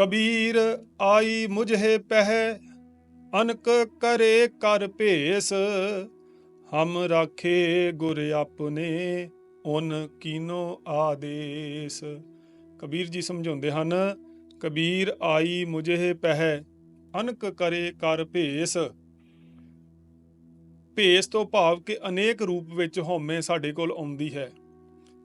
ਕਬੀਰ ਆਈ ਮੁਝੇ ਪਹਿ, ਅਨਕ ਕਰੇ ਕਰ ਭੇਸ। ਹਮ ਰਾਖੇ ਗੁਰ ਆਪਨੇ ਉਨ ਕੀਨੋ ਆਦੇਸ। ਕਬੀਰ ਜੀ ਸਮਝਾਉਂਦੇ ਹਨ, ਕਬੀਰ ਆਈ ਮੁਝੇ ਪਹਿ, ਅਨਕ ਕਰੇ ਕਰ ਭੇਸ। ਭੇਸ ਤੋਂ ਭਾਵ ਕਿ ਅਨੇਕ ਰੂਪ ਵਿੱਚ ਹਉਮੈ ਸਾਡੇ ਕੋਲ ਆਉਂਦੀ ਹੈ।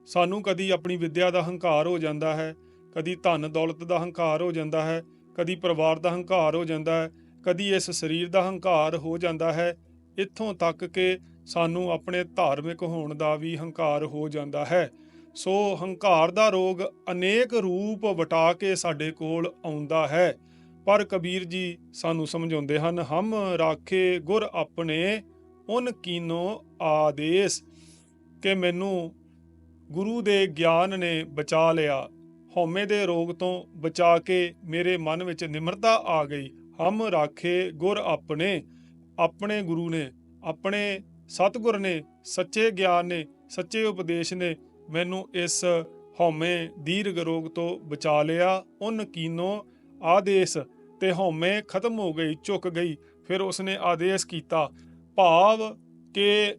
ਸਾਨੂੰ ਕਦੀ ਆਪਣੀ ਵਿਦਿਆ ਦਾ ਹੰਕਾਰ ਹੋ ਜਾਂਦਾ ਹੈ ਕਦੀ ਧਨ ਦੌਲਤ ਦਾ ਹੰਕਾਰ ਹੋ ਜਾਂਦਾ ਹੈ, ਕਦੀ ਪਰਿਵਾਰ ਦਾ ਹੰਕਾਰ ਹੋ ਜਾਂਦਾ ਹੈ, ਕਦੀ ਇਸ ਸਰੀਰ ਦਾ ਹੰਕਾਰ ਹੋ ਜਾਂਦਾ ਹੈ, ਇੱਥੋਂ ਤੱਕ ਕਿ ਸਾਨੂੰ ਆਪਣੇ ਧਾਰਮਿਕ ਹੋਣ ਦਾ ਵੀ ਹੰਕਾਰ ਹੋ ਜਾਂਦਾ ਹੈ। ਸੋ ਹੰਕਾਰ ਦਾ ਰੋਗ ਅਨੇਕ ਰੂਪ ਵਟਾ ਕੇ ਸਾਡੇ ਕੋਲ ਆਉਂਦਾ ਹੈ। ਪਰ ਕਬੀਰ ਜੀ ਸਾਨੂੰ ਸਮਝਾਉਂਦੇ ਹਨ, ਹਮ ਰਾਖੇ ਗੁਰ ਆਪਣੇ, ਉਨ ਕੀਨੋ ਆਦੇਸ, ਕਿ ਮੈਨੂੰ ਗੁਰੂ ਦੇ ਗਿਆਨ ਨੇ ਬਚਾ ਲਿਆ। ਹਉਮੈ ਦੇ ਰੋਗ ਤੋਂ ਬਚਾ ਕੇ ਮੇਰੇ ਮਨ ਵਿੱਚ ਨਿਮਰਤਾ ਆ ਗਈ। ਹਮ ਰਾਖੇ ਗੁਰ ਆਪਣੇ ਆਪਣੇ ਗੁਰੂ ਨੇ, ਆਪਣੇ ਸਤਿਗੁਰ ਨੇ, ਸੱਚੇ ਗਿਆਨ ਨੇ, ਸੱਚੇ ਉਪਦੇਸ਼ ਨੇ ਮੈਨੂੰ ਇਸ ਹਉਮੈ ਦੀਰਘ ਰੋਗ ਤੋਂ ਬਚਾ ਲਿਆ। ਉਨ ਕੀਨੋ ਆਦੇਸ਼ ਤੇ ਹਉਮੈ ਖਤਮ ਹੋ ਗਈ, ਝੁਕ ਗਈ। ਫਿਰ ਉਸਨੇ ਆਦੇਸ਼ ਕੀਤਾ, ਭਾਵ ਕਿ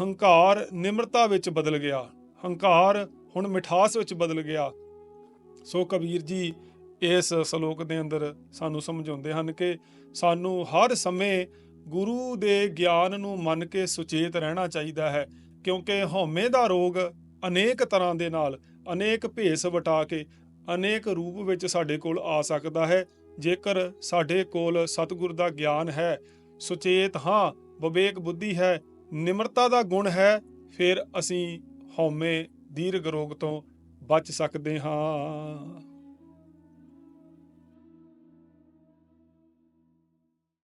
ਹੰਕਾਰ ਨਿਮਰਤਾ ਵਿੱਚ ਬਦਲ ਗਿਆ। ਹੰਕਾਰ ਹੁਣ ਮਿਠਾਸ ਵਿੱਚ ਬਦਲ ਗਿਆ। ਸੋ ਕਬੀਰ ਜੀ, ਇਸ ਸ਼ਲੋਕ ਦੇ ਅੰਦਰ ਸਾਨੂੰ ਸਮਝਾਉਂਦੇ ਹਨ ਕਿ ਸਾਨੂੰ ਹਰ ਸਮੇਂ ਗੁਰੂ ਦੇ ਗਿਆਨ ਨੂੰ ਮੰਨ ਕੇ ਸੁਚੇਤ ਰਹਿਣਾ ਚਾਹੀਦਾ ਹੈ, ਕਿਉਂਕਿ ਹਉਮੈ ਦਾ ਰੋਗ ਅਨੇਕ ਤਰ੍ਹਾਂ ਦੇ ਨਾਲ, ਅਨੇਕ ਭੇਸ ਵਟਾ ਕੇ, ਅਨੇਕ ਰੂਪ ਵਿੱਚ ਸਾਡੇ ਕੋਲ ਆ ਸਕਦਾ ਹੈ। ਜੇਕਰ ਸਾਡੇ ਕੋਲ ਸਤਿਗੁਰ ਦਾ ਗਿਆਨ ਹੈ, ਸੁਚੇਤ ਹਾਂ, ਵਿਵੇਕ ਬੁੱਧੀ ਹੈ, ਨਿਮਰਤਾ ਦਾ ਗੁਣ ਹੈ, ਫਿਰ ਅਸੀਂ ਹਉਮੈ, ਦੀਰਘ ਰੋਗ ਤੋਂ ਬਚ ਸਕਦੇ ਹਾਂ।